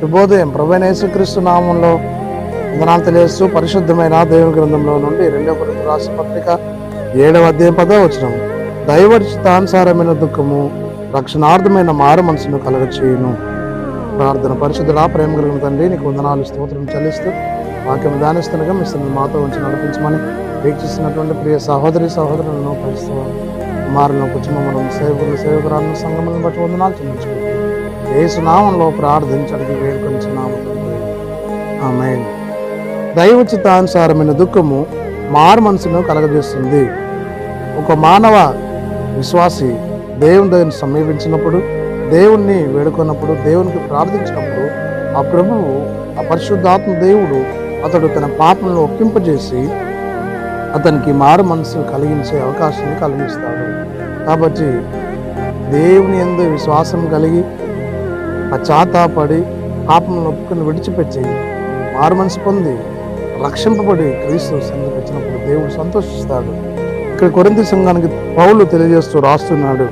శుభోదయం. ప్రభు యేసుక్రీస్తు నామంలో వందనాలు తెలియజేస్తూ పరిశుద్ధమైన దేవుని గ్రంథంలో నుండి రెండవ కొరింథీ పత్రిక ఏడవ అధ్యాయం పదో వచ్చిన దైవర్చితానుసారమైన దుఃఖము రక్షణార్థమైన మారు మనసును కలగచేయును. ప్రార్థన పరిశుద్ధుల ప్రేమ కలిగిన తండ్రి నీకు వందనాలు స్తోత్రం చెల్లిస్తూ వాక్యం దానిస్తుండగా మీ మాతో ఉంచి నడిపించమని వీక్షిస్తున్నటువంటి ప్రియ సహోదరి సహోదరులను పరిస్తూ మారిన కుటుంబం సేవకులు సేవకురాలను సంగములను బట్టి వందనాలు చెల్లించుకుంటూ ఏసునామంలో ప్రార్థించడానికి వేడుకొంచున్నాము ఆమె ఆమేన్. దైవచితానుసారమైన దుఃఖము మారు మనసును కలగజేస్తుంది. ఒక మానవ విశ్వాసి దేవుని దగ్గర సమీపించినప్పుడు దేవుణ్ణి వేడుకున్నప్పుడు దేవునికి ప్రార్థించినప్పుడు ఆ ప్రభువు ఆ పరిశుద్ధాత్మ దేవుడు అతడు తన పాపలను ఒప్పింపజేసి అతనికి మారు మనసు కలిగించే అవకాశాన్ని కలిగిస్తాడు. కాబట్టి దేవుని ఎందు విశ్వాసం కలిగి పశ్చాత్తాపడి పాపం ఒప్పుకొని విడిచిపెట్టి మారు మనసు పొంది రక్షింపబడి క్రీస్తు సన్నిధికి వచ్చినప్పుడు దేవుడు సంతోషిస్తాడు. ఇక్కడ కొరింత సంఘానికి పౌలు తెలియజేస్తూ రాస్తున్నాడు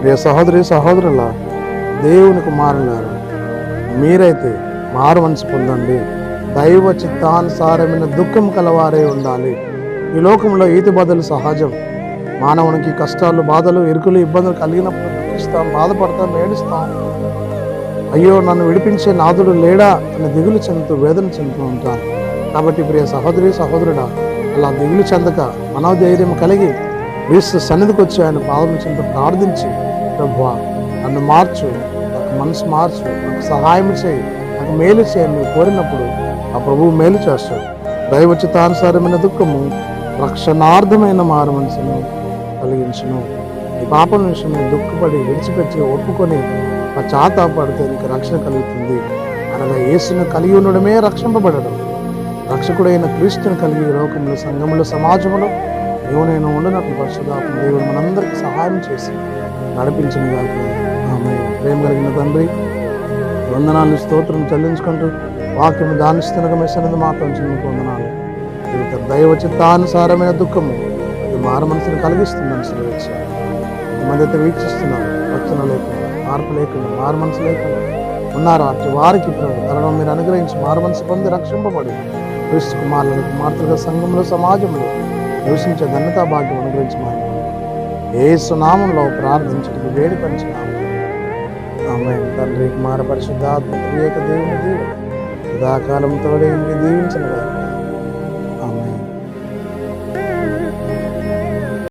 ప్రియ సహోదరి సహోదరుల దేవునికి మారినారు. మీరైతే మారు మనసు పొందండి. దైవ చిత్తానుసారమైన దుఃఖం కలవారే ఉండాలి. ఈ లోకంలో ఈతి బదులు సహజం. మానవునికి కష్టాలు బాధలు ఇరుకులు ఇబ్బందులు కలిగినప్పుడు దుఃఖిస్తాం బాధపడతాం ఏడుస్తాం. అయ్యో నన్ను విడిపించే నాదుడు లేడా అని దిగులు చెందుతూ వేదన చెందుతూ ఉంటాను. కాబట్టి ప్రియ సహోదరి సహోదరుడా అలా దిగులు చెందక మనోధైర్యం కలిగి క్రీస్తు సన్నిధికి వచ్చి ఆయన పాదం చెంత ప్రార్థించి ప్రభా నన్ను మార్చు నాకు మనసు మార్చు నాకు సహాయం చేయి నాకు మేలు చేయని కోరినప్పుడు ఆ ప్రభువు మేలు చేస్తాడు. దైవచితానుసారమైన దుఃఖము రక్షణార్థమైన మారు మనసును కలిగించును. ఈ పాపం నుంచి దుఃఖపడి విడిచిపెట్టి ఒప్పుకొని పశ్చాత్తాపడితే నీకు రక్షణ కలుగుతుంది. అనగా యేసును కలిగి ఉండడమే రక్షింపబడడం. రక్షకుడైన క్రీస్తుని కలిగి లోకంలో సంఘంలో సమాజంలో నీవు నేను ఉండనట్లు పరిశుధాత్మ దేవుడు మనందరికీ సహాయం చేసి నడిపించిన గాక ఆమె ప్రేమ కలిగిన తండ్రి వందనాలు స్తోత్రం చెల్లించుకుంటూ వాక్యం దానిస్తున్నగా మెసనది మాత్రం మీకు వందనాలు. ఇక దైవ చిత్తానుసారమైన దుఃఖము అది మారు మనసును కలిగిస్తుందని సెలవిచ్చారు. మంది అయితే వీక్షిస్తున్నారు రక్షణ లేకుండా మార్పు లేకుండా మారు మనసు లేకుండా ఉన్నారు. అటు వారికి ప్రభు తరుణం మీరు అనుగ్రహించి మారు మనసు పొంది రక్షింపబడి క్రీస్తు కుమారులను కుమార్తెగా సంఘంలో సమాజంలో నివసించే ధన్యతా భాగ్యం అనుగ్రహించి మా ఏ సునామంలో ప్రార్థించడానికి వేడి పంచినాము. ఆమె తండ్రి కుమార పరిశుద్ధాత్మ ఏక దేవుని దేవుడు సదాకాలం తోడే దీవించిన